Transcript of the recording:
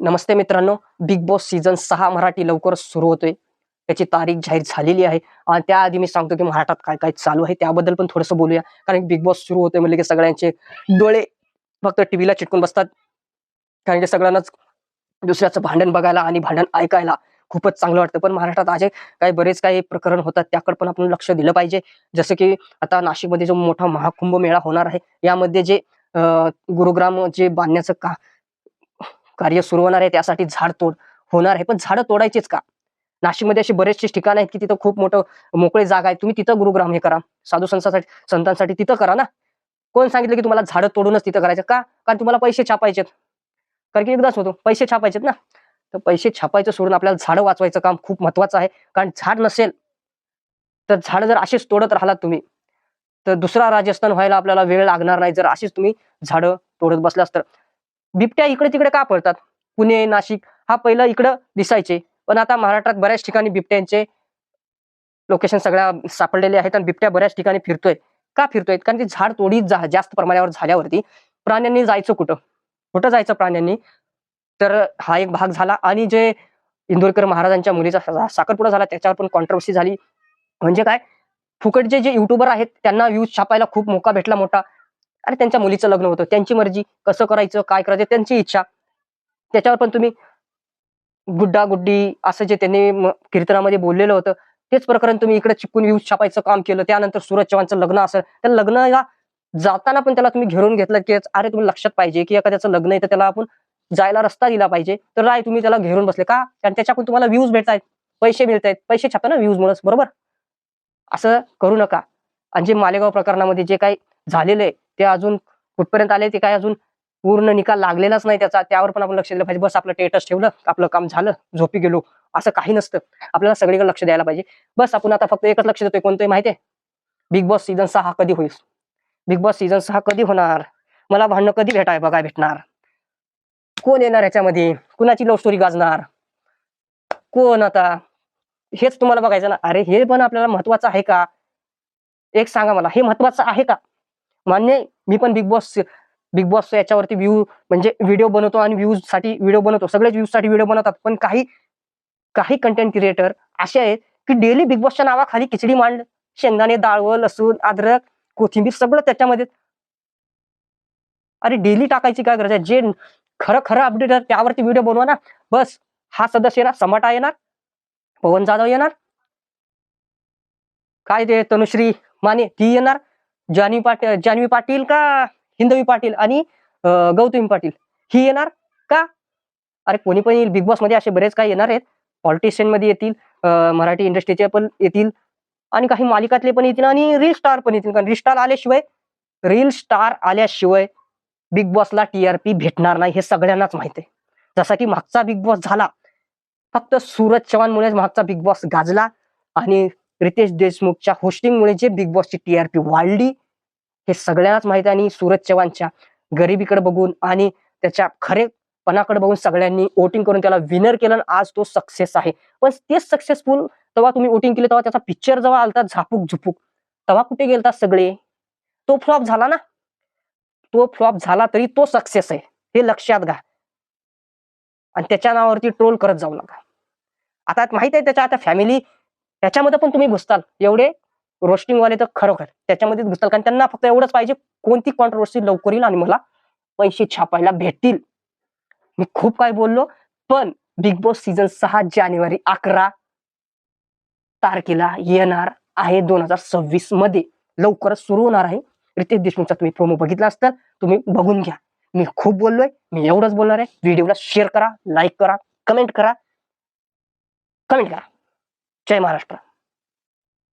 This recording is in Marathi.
नमस्ते मित्रांनो बिग बॉस सीझन सहा मराठी लवकरच सुरू होतोय. त्याची तारीख जाहीर झालेली आहे. आणि त्याआधी मी सांगतो की महाराष्ट्रात काय काय चालू आहे त्याबद्दल पण थोडंसं बोलूया. कारण बिग बॉस सुरू होतोय म्हणजे की सगळ्यांचे डोळे फक्त टीव्हीला चिटकून बसतात. कारण की सगळ्यांनाच दुसऱ्याचं भांडण बघायला आणि भांडण ऐकायला खूपच चांगलं वाटतं. पण महाराष्ट्रात आज काही बरेच काही प्रकरण होतात त्याकडे पण आपण लक्ष दिलं पाहिजे. जसं की आता नाशिकमध्ये जो मोठा महाकुंभ मेळा होणार आहे यामध्ये जे गुरुग्राम जे बांधण्याचं का कार्य सुरू होणार आहे त्यासाठी झाड तोड होणार आहे. पण झाडं तोडायचीच का? नाशिकमध्ये अशी बरेचसे ठिकाण आहेत की तिथं खूप मोठं मोकळी जागा आहे. तुम्ही तिथं गुरुग्राम हे करा. साधू संस्थासाठी संतांसाठी तिथं करा ना. कोण सांगितलं की तुम्हाला झाडं तोडूनच तिथं करायचं? का? कारण तुम्हाला पैसे छापायचेत. कारण की एकदाच होतो पैसे छापायचेत ना. तर पैसे छापायचं सोडून आपल्याला झाडं वाचवायचं काम खूप महत्वाचं आहे. कारण झाड नसेल तर झाडं जर असेच तोडत राहिलात तुम्ही तर दुसरा राजस्थान व्हायला आपल्याला वेळ लागणार नाही. जर अशीच तुम्ही झाडं तोडत बसल्यास तर. बिबट्या इकडे तिकडे का पळतात? पुणे नाशिक हा पहिलं इकडं दिसायचे. पण आता महाराष्ट्रात बऱ्याच ठिकाणी बिबट्यांचे लोकेशन सगळ्या सापडलेले आहेत आणि बिबट्या बऱ्याच ठिकाणी फिरतोय. का फिरतोय? कारण की झाड तोडी जा- जास्त प्रमाणावर झाल्यावरती प्राण्यांनी जायचं कुठं? कुठं जायचं प्राण्यांनी? तर हा एक भाग झाला आणि जे इंदोरकर महाराजांच्या मुलीचा साखरपुडा झाला त्याच्यावर पण कॉन्ट्रोवर्सी झाली. म्हणजे काय? फुकटचे जे युट्यूबर आहेत त्यांना व्ह्यूज छापायला खूप मोका भेटला मोठा. अरे त्यांच्या मुलीचं लग्न होतं. त्यांची मर्जी कसं करायचं काय करायचं त्यांची इच्छा. त्याच्यावर पण तुम्ही गुड्डा गुड्डी असं जे त्यांनी कीर्तनामध्ये बोललेलं होतं तेच प्रकरण तुम्ही इकडे चिपकून व्ह्यूज छापायचं काम केलं. त्यानंतर सूरज चव्हाणचं लग्न असेल त्या लग्नाला जाताना पण त्याला तुम्ही घेरून घेतलं की अरे तुम्ही लक्षात पाहिजे की एखाद्याचं लग्न आहे तर त्याला आपण जायला रस्ता दिला पाहिजे. तर राय तुम्ही त्याला घेरून बसले का? कारण त्याच्याकडून तुम्हाला व्ह्यूज भेटतायत पैसे मिळतायत. पैसे छापताना व्ह्यूज मुळे बरोबर? असं करू नका. आणि जे मालेगाव प्रकरणामध्ये जे काही झालेलं आहे. ते अजून कुठपर्यंत आले ते काय अजून पूर्ण निकाल लागलेलाच नाही त्याचा. त्यावर पण आपण लक्ष दिलं पाहिजे. बस आपलं टेटस ठेवलं आपलं काम झालं झोपी गेलो. असं काही नसतं. आपल्याला सगळीकडे लक्ष द्यायला पाहिजे. बस आपण आता फक्त एकच लक्ष देतोय. कोणतंही माहितीये बिग बॉस सीझन सहा कधी होईल? बिग बॉस सीझन सहा कधी होणार? मला भांडणं कधी भेटाय बघाय भेटणार? कोण येणार याच्यामध्ये? कुणाची लव्ह स्टोरी गाजणार? कोण आता? हेच तुम्हाला बघायचं ना. अरे हे पण आपल्याला महत्वाचं आहे का? एक सांगा मला. हे महत्वाचं आहे का? मान्य मी पण बिग बॉस बिग बॉस याच्यावरती व्ह्यू म्हणजे व्हिडिओ बनवतो आणि व्ह्यूजसाठी व्हिडिओ बनवतो. सगळेच व्ह्यूजसाठी व्हिडिओ बनवतात पण काही काही कंटेंट क्रिएटर असे आहेत की डेली बिग बॉसच्या नावाखाली खिचडी मांड शेंगदाणे डाळवं लसूण अद्रक कोथिंबीर सगळं त्याच्यामध्ये अरे डेली टाकायची काय गरज आहे? जे खरं खरं अपडेट आहे त्यावरती व्हिडिओ बनवा ना बस हा सदस्य येणार समाटा येणार पवन जाधव येणार. काय ते तनुश्री माने ती येणार. जान्हवी पाटील जान्हवी पाटील का हिंदवी पाटील आणि गौतमी पाटील ही येणार का? अरे कोणी पण येईल. बिग बॉसमध्ये असे बरेच काही येणार आहेत. पॉलिटिशियनमध्ये येतील मराठी इंडस्ट्रीचे पण येतील आणि काही मालिकातले पण येतील आणि रील स्टार पण येतील. कारण रील स्टार आल्याशिवाय रील स्टार आल्याशिवाय बिग बॉसला टीआरपी भेटणार नाही हे सगळ्यांनाच माहीत आहे. जसा की मागचा बिग बॉस झाला फक्त सूरज चव्हाणमुळेच मागचा बिग बॉस गाजला आणि रितेश देशमुखच्या होस्टिंगमुळे जे बिग बॉसची टीआरपी वाढली हे सगळ्यांनाच माहिती आहे आणि सूरज चव्हाणच्या गरिबीकडे बघून आणि त्याच्या खरेपणाकडे बघून सगळ्यांनी वोटिंग करून त्याला विनर केलं आणि आज तो सक्सेस आहे. पण तेच सक्सेसफुल तेव्हा तुम्ही वोटिंग केली तेव्हा त्याचा पिक्चर जेव्हा आलता झापूक झुपूक तेव्हा कुठे गेलता सगळे? तो फ्लॉप झाला ना? तो फ्लॉप झाला तरी तो सक्सेस आहे. हे लक्षात घ्या. आणि त्याच्या नावावरती ट्रोल करत जाऊ नका. आता माहीत आहे त्याच्या आता फॅमिली त्याच्यामध्ये पण तुम्ही घुसताल. एवढे रोस्टिंग वाले तर खरोखर. त्याच्यामध्ये घुसताल कारण त्यांना फक्त एवढंच पाहिजे कोणती कॉन्ट्रोवर्सी लवकर येईल आणि मला पैसे छापायला भेटतील. मी खूप काय बोललो पण बिग बॉस सीझन सहा जानेवारी अकरा तारखेला येणार आहे दोन हजार सव्वीसमध्ये. लवकरच सुरू होणार आहे. रितेश देशमुखचा तुम्ही प्रोमो बघितला असताल तुम्ही बघून घ्या. मी खूप बोललोय मी एवढंच बोलणार आहे. व्हिडिओला शेअर करा लाईक करा कमेंट करा. कमेंट करा. जय महाराष्ट्र.